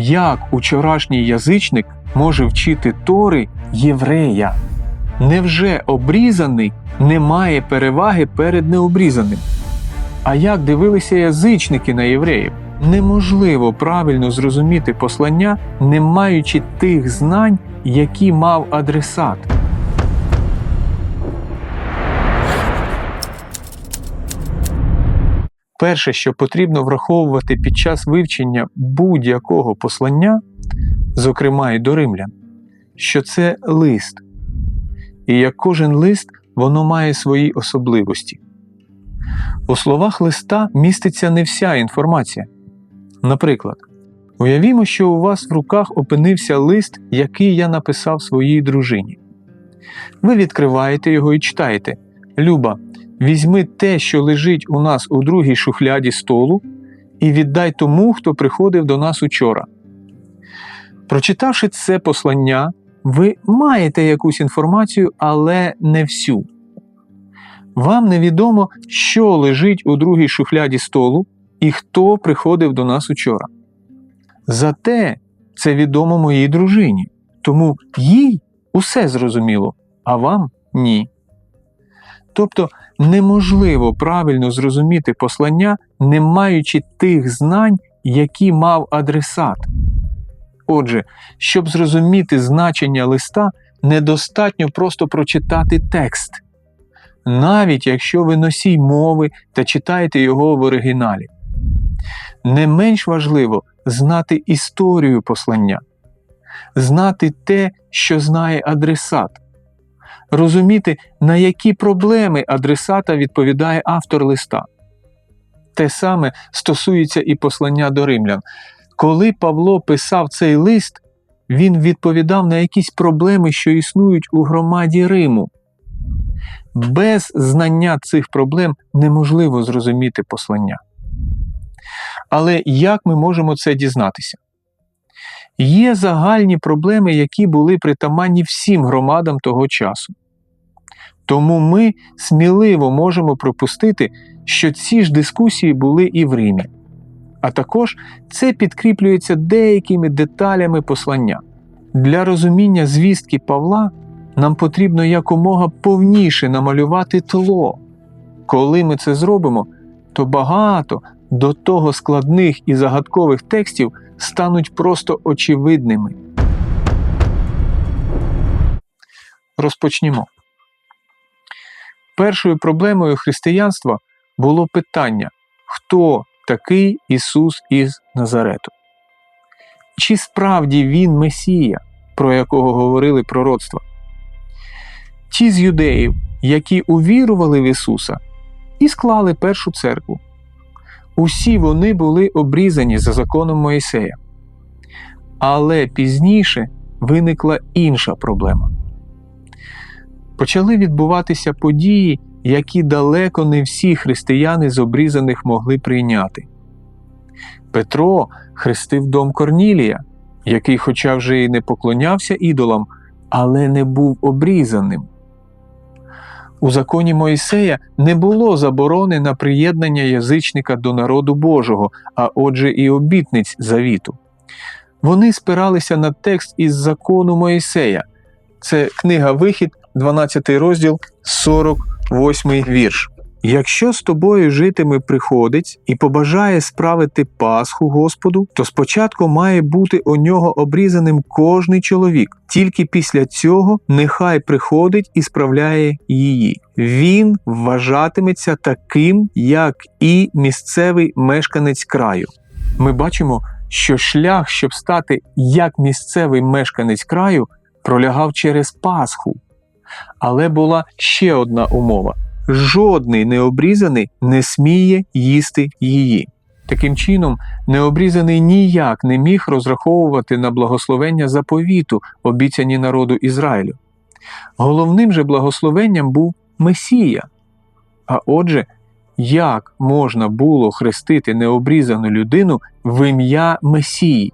як учорашній язичник може вчити Тори єврея? Невже обрізаний не має переваги перед необрізаним? А як дивилися язичники на євреїв? Неможливо правильно зрозуміти послання, не маючи тих знань, які мав адресат. Перше, що потрібно враховувати під час вивчення будь-якого послання, зокрема і до римлян, що це лист. І як кожен лист, воно має свої особливості. У словах листа міститься не вся інформація. Наприклад, уявімо, що у вас в руках опинився лист, який я написав своїй дружині. Ви відкриваєте його і читаєте: Люба, візьми те, що лежить у нас у другій шухляді столу, і віддай тому, хто приходив до нас учора. Прочитавши це послання, ви маєте якусь інформацію, але не всю. Вам невідомо, що лежить у другій шухляді столу і хто приходив до нас учора. Зате це відомо моїй дружині, тому їй усе зрозуміло, а вам ні. Тобто неможливо правильно зрозуміти послання, не маючи тих знань, які мав адресат. Отже, щоб зрозуміти значення листа, недостатньо просто прочитати текст, навіть якщо ви носій мови та читаєте його в оригіналі. Не менш важливо знати історію послання, знати те, що знає адресат, розуміти, на які проблеми адресата відповідає автор листа. Те саме стосується і послання до римлян. Коли Павло писав цей лист, він відповідав на якісь проблеми, що існують у громаді Риму. Без знання цих проблем неможливо зрозуміти послання. Але як ми можемо це дізнатися? Є загальні проблеми, які були притаманні всім громадам того часу. Тому ми сміливо можемо пропустити, що ці ж дискусії були і в Римі. А також це підкріплюється деякими деталями послання. Для розуміння звістки Павла нам потрібно якомога повніше намалювати тло. Коли ми це зробимо, то багато до того складних і загадкових текстів стануть просто очевидними. Розпочнімо. Першою проблемою християнства було питання, хто такий Ісус із Назарету? Чи справді Він Месія, про якого говорили пророцтва? Ті з юдеїв, які увірували в Ісуса і склали першу церкву. Усі вони були обрізані за законом Моїсея. Але пізніше виникла інша проблема. Почали відбуватися події, які далеко не всі християни з обрізаних могли прийняти. Петро хрестив дом Корнілія, який, хоча вже й не поклонявся ідолам, але не був обрізаним. У законі Моїсея не було заборони на приєднання язичника до народу Божого, а отже, і обітниць завіту. Вони спиралися на текст із закону Моїсея. Це книга Вихід, 12 розділ, 48 вірш. Якщо з тобою житиме приходець і побажає справити Пасху Господу, то спочатку має бути у нього обрізаним кожний чоловік. Тільки після цього нехай приходить і справляє її. Він вважатиметься таким, як і місцевий мешканець краю. Ми бачимо, що шлях, щоб стати як місцевий мешканець краю, пролягав через Пасху. Але була ще одна умова жодний необрізаний не сміє їсти її. Таким чином, необрізаний ніяк не міг розраховувати на благословення заповіту, обіцяні народу Ізраїлю. Головним же благословенням був Месія. А отже, як можна було хрестити необрізану людину в ім'я Месії?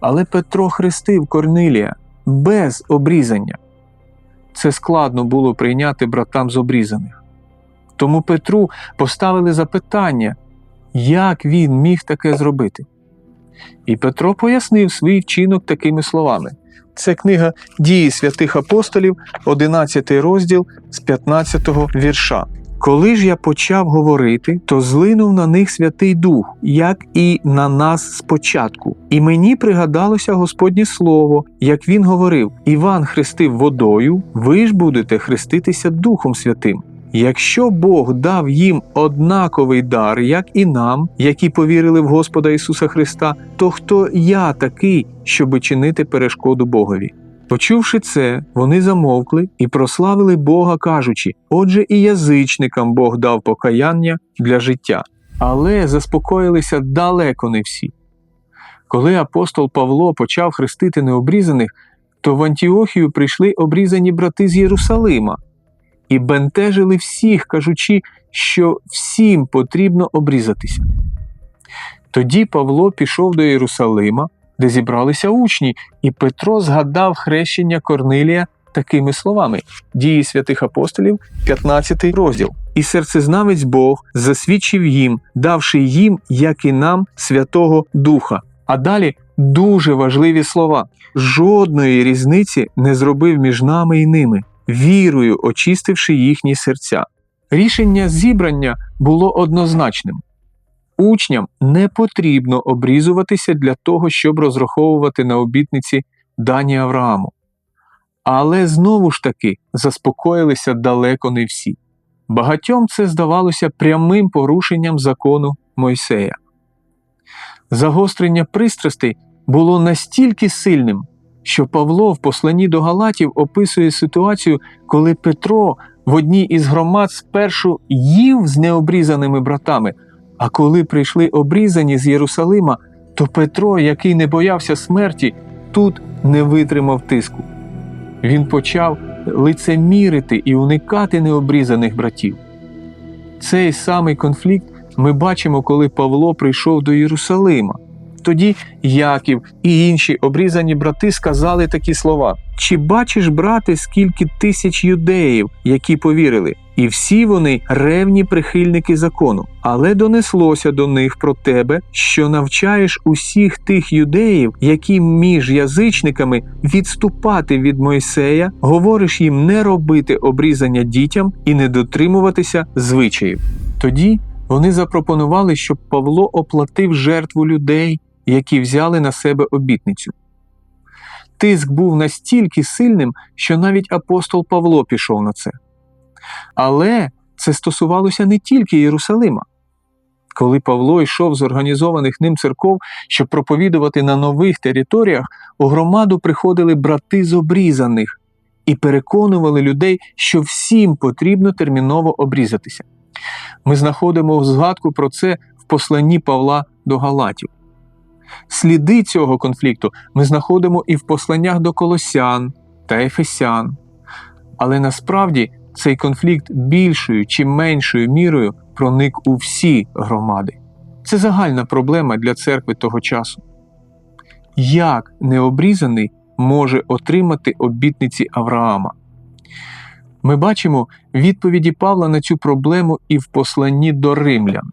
Але Петро хрестив Корнилія без обрізання це складно було прийняти братам з обрізаних. Тому Петру поставили запитання, як він міг таке зробити. І Петро пояснив свій вчинок такими словами. Це книга Дії святих апостолів, 11 розділ з 15 вірша. Коли ж я почав говорити, то злинув на них Святий Дух, як і на нас спочатку. І мені пригадалося Господнє Слово, як він говорив: Іван хрестив водою, ви ж будете хреститися Духом Святим. Якщо Бог дав їм однаковий дар, як і нам, які повірили в Господа Ісуса Христа, то хто я такий, щоби чинити перешкоду Богові? Почувши це, вони замовкли і прославили Бога, кажучи: Отже, і язичникам Бог дав покаяння для життя, але заспокоїлися далеко не всі. Коли апостол Павло почав хрестити необрізаних, то в Антіохію прийшли обрізані брати з Єрусалима і бентежили всіх, кажучи, що всім потрібно обрізатися. Тоді Павло пішов до Єрусалима, де зібралися учні, і Петро згадав хрещення Корнилія такими словами: Дії святих апостолів, 15 розділ. І серцезнавець Бог засвідчив їм, давши їм, як і нам, Святого Духа. А далі дуже важливі слова: жодної різниці не зробив між нами і ними, вірою очистивши їхні серця. Рішення зібрання було однозначним. Учням не потрібно обрізуватися для того, щоб розраховувати на обітниці дані Аврааму. Але знову ж таки заспокоїлися далеко не всі. Багатьом це здавалося прямим порушенням закону Мойсея. Загострення пристрастей було настільки сильним, що Павло в посланні до Галатів описує ситуацію, коли Петро в одній із громад спершу їв з необрізаними братами. А коли прийшли обрізані з Єрусалима, то Петро, який не боявся смерті, тут не витримав тиску. Він почав лицемірити і уникати необрізаних братів. Цей самий конфлікт ми бачимо, коли Павло прийшов до Єрусалима. Тоді Яків і інші обрізані брати сказали такі слова: Чи бачиш, брате, скільки тисяч юдеїв, які повірили? І всі вони ревні прихильники закону, але донеслося до них про тебе, що навчаєш усіх тих юдеїв, які між язичниками відступати від Мойсея, говориш їм не робити обрізання дітям і не дотримуватися звичаїв. Тоді вони запропонували, щоб Павло оплатив жертву людей, які взяли на себе обітницю. Тиск був настільки сильним, що навіть апостол Павло пішов на це. Але це стосувалося не тільки Єрусалима. Коли Павло йшов з організованих ним церков, щоб проповідувати на нових територіях, у громаду приходили брати з обрізаних і переконували людей, що всім потрібно терміново обрізатися. Ми знаходимо згадку про це в посланні Павла до Галатів. Сліди цього конфлікту ми знаходимо і в посланнях до Колосян та Ефесян. Але насправді цей конфлікт більшою чи меншою мірою проник у всі громади. Це загальна проблема для церкви того часу. Як необрізаний може отримати обітниці Авраама? Ми бачимо відповіді Павла на цю проблему і в посланні до римлян.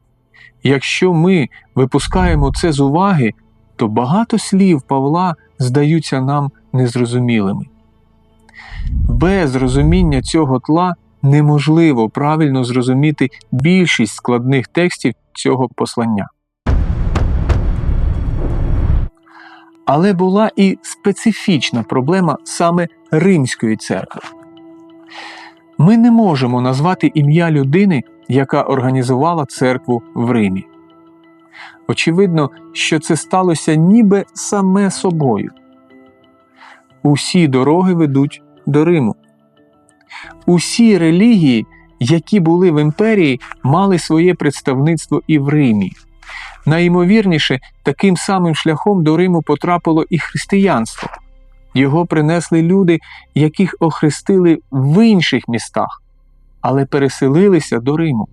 Якщо ми випускаємо це з уваги, то багато слів Павла здаються нам незрозумілими. Без розуміння цього тла неможливо правильно зрозуміти більшість складних текстів цього послання. Але була і специфічна проблема саме Римської церкви. Ми не можемо назвати ім'я людини, яка організувала церкву в Римі. Очевидно, що це сталося ніби саме собою. Усі дороги ведуть до Риму. Усі релігії, які були в імперії, мали своє представництво і в Римі. Найімовірніше, таким самим шляхом до Риму потрапило і християнство. Його принесли люди, яких охрестили в інших містах, але переселилися до Риму.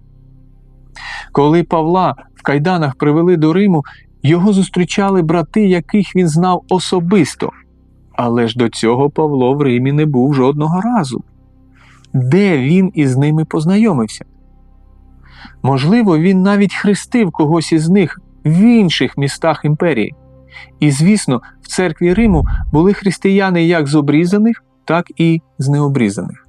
Коли Павла в кайданах привели до Риму, його зустрічали брати, яких він знав особисто. Але ж до цього Павло в Римі не був жодного разу. Де він із ними познайомився? Можливо, він навіть хрестив когось із них в інших містах імперії. І, звісно, в церкві Риму були християни як з обрізаних, так і з необрізаних.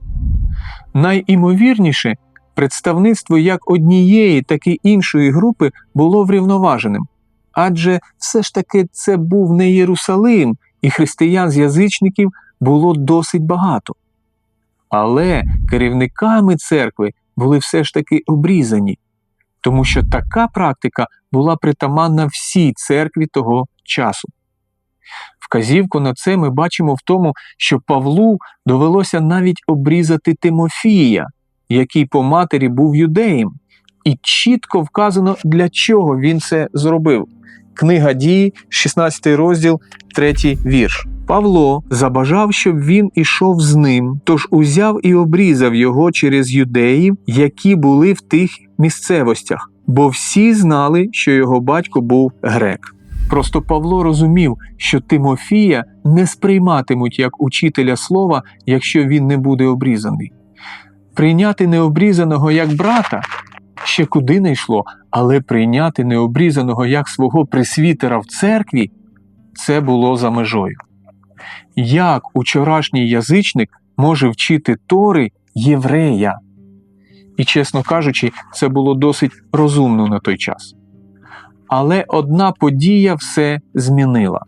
Найімовірніше, представництво як однієї, так і іншої групи було врівноваженим, адже все ж таки це був не Єрусалим, і християн з язичників було досить багато. Але керівниками церкви були все ж таки обрізані, тому що така практика була притаманна всій церкві того часу. Вказівку на це ми бачимо в тому, що Павлу довелося навіть обрізати Тимофія, який по матері був юдеєм, і чітко вказано, для чого він це зробив. Книга дії, 16 розділ, 3 вірш. Павло забажав, щоб він ішов з ним, тож узяв і обрізав його через юдеїв, які були в тих місцевостях, бо всі знали, що його батько був грек. Просто Павло розумів, що Тимофія не сприйматимуть як учителя слова, якщо він не буде обрізаний. Прийняти необрізаного як брата ще куди не йшло, але прийняти необрізаного як свого присвітера в церкві це було за межою. Як учорашній язичник може вчити Тори єврея? І, чесно кажучи, це було досить розумно на той час. Але одна подія все змінила.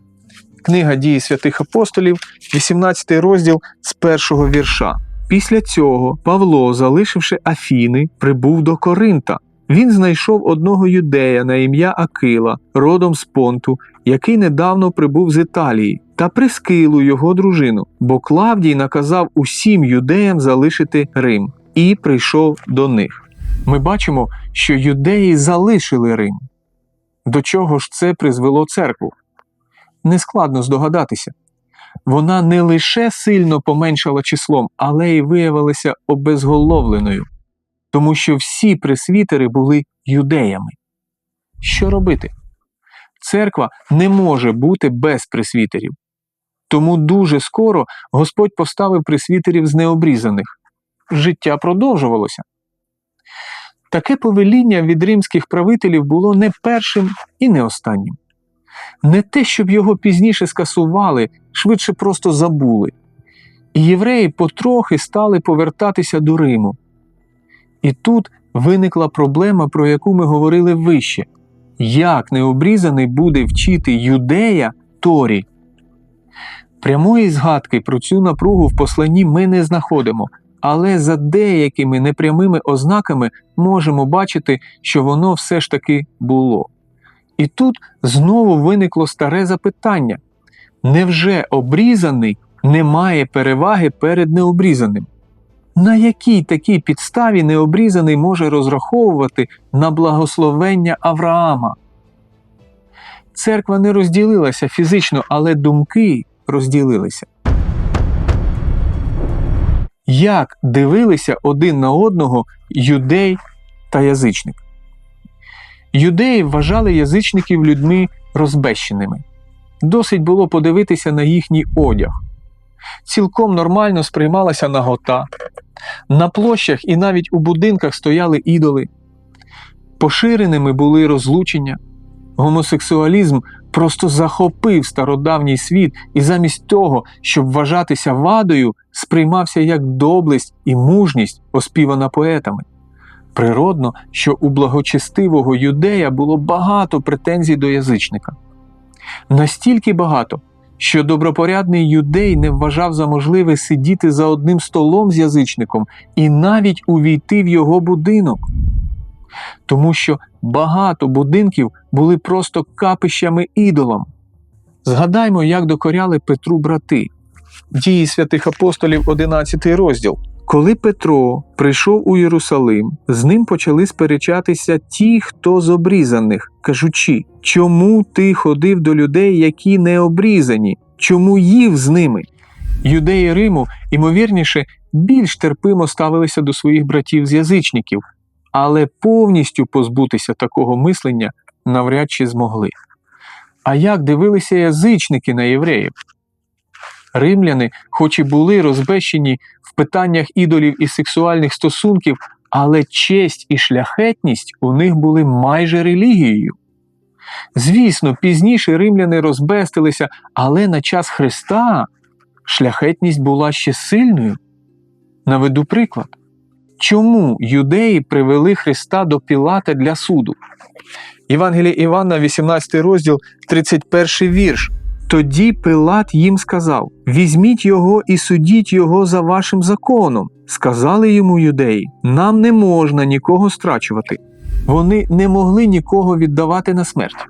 Книга дії святих апостолів, 18 розділ з першого вірша. Після цього Павло, залишивши Афіни, прибув до Коринта. Він знайшов одного юдея на ім'я Акила, родом з Понту, який недавно прибув з Італії, та прискилу його дружину, бо Клавдій наказав усім юдеям залишити Рим і прийшов до них. Ми бачимо, що юдеї залишили Рим. До чого ж це призвело церкву? Нескладно здогадатися. Вона не лише сильно поменшала числом, але й виявилася обезголовленою, тому що всі пресвітери були юдеями. Що робити? Церква не може бути без пресвітерів. Тому дуже скоро Господь поставив пресвітерів з необрізаних. Життя продовжувалося. Таке повеління від римських правителів було не першим і не останнім. Не те, щоб його пізніше скасували, швидше просто забули. І євреї потрохи стали повертатися до Риму. І тут виникла проблема, про яку ми говорили вище: як необрізаний буде вчити юдея Торі? Прямої згадки про цю напругу в посланні ми не знаходимо, але за деякими непрямими ознаками можемо бачити, що воно все ж таки було. І тут знову виникло старе запитання: невже обрізаний не має переваги перед необрізаним? На якій такій підставі необрізаний може розраховувати на благословення Авраама? Церква не розділилася фізично, але думки розділилися. Як дивилися один на одного юдей та язичник? Юдеї вважали язичників людьми розбещеними. Досить було подивитися на їхній одяг. Цілком нормально сприймалася нагота. На площах і навіть у будинках стояли ідоли. Поширеними були розлучення. Гомосексуалізм просто захопив стародавній світ і замість того, щоб вважатися вадою, сприймався як доблесть і мужність, оспівана поетами. Природно, що у благочестивого юдея було багато претензій до язичника. Настільки багато, що добропорядний юдей не вважав за можливе сидіти за одним столом з язичником і навіть увійти в його будинок. Тому що багато будинків були просто капищами ідолам. Згадаймо, як докоряли Петру брати. Дії святих апостолів, 11 розділ. Коли Петро прийшов у Єрусалим, з ним почали сперечатися ті, хто з обрізаних, кажучи, чому ти ходив до людей, які не обрізані, чому їв з ними? Юдеї Риму, ймовірніше, більш терпимо ставилися до своїх братів з язичників, але повністю позбутися такого мислення навряд чи змогли. А як дивилися язичники на євреїв? Римляни, хоч і були розбещені в питаннях ідолів і сексуальних стосунків, але честь і шляхетність у них були майже релігією. Звісно, пізніше римляни розбестилися, але на час Христа шляхетність була ще сильною. Наведу приклад. Чому юдеї привели Христа до Пілата для суду? Євангеліє Івана, 18 розділ, 31 вірш. Тоді Пилат їм сказав: Візьміть його і судіть його за вашим законом. Сказали йому юдеї: Нам не можна нікого страчувати. Вони не могли нікого віддавати на смерть.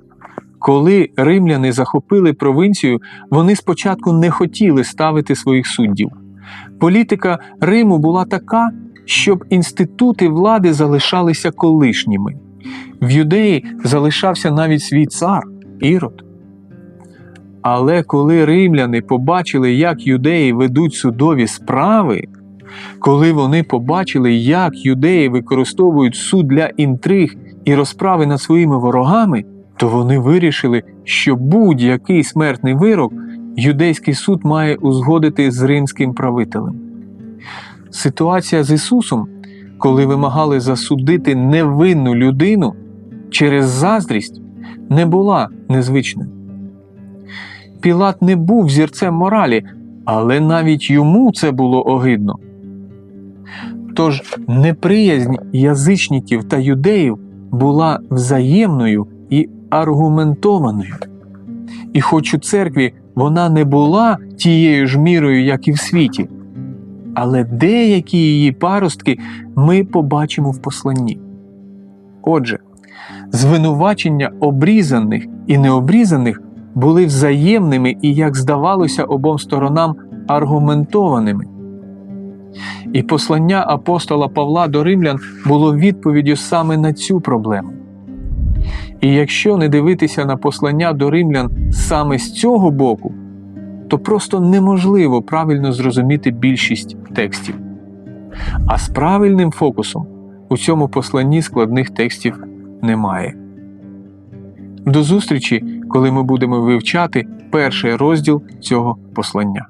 Коли римляни захопили провинцію, вони спочатку не хотіли ставити своїх суддів. Політика Риму була така, щоб інститути влади залишалися колишніми. В юдеї залишався навіть свій цар Ірод. Але коли римляни побачили, як юдеї ведуть судові справи, коли вони побачили, як юдеї використовують суд для інтриг і розправи над своїми ворогами, то вони вирішили, що будь-який смертний вирок юдейський суд має узгодити з римським правителем. Ситуація з Ісусом, коли вимагали засудити невинну людину через заздрість, не була незвичною. Пілат не був зірцем моралі, але навіть йому це було огидно. Тож неприязнь язичників та юдеїв була взаємною і аргументованою. І хоч у церкві вона не була тією ж мірою, як і в світі, але деякі її паростки ми побачимо в посланні. Отже, звинувачення обрізаних і необрізаних були взаємними і, як здавалося, обом сторонам аргументованими. І послання апостола Павла до римлян було відповіддю саме на цю проблему. І якщо не дивитися на послання до римлян саме з цього боку, то просто неможливо правильно зрозуміти більшість текстів. А з правильним фокусом у цьому посланні складних текстів немає. До зустрічі, коли ми будемо вивчати перший розділ цього послання.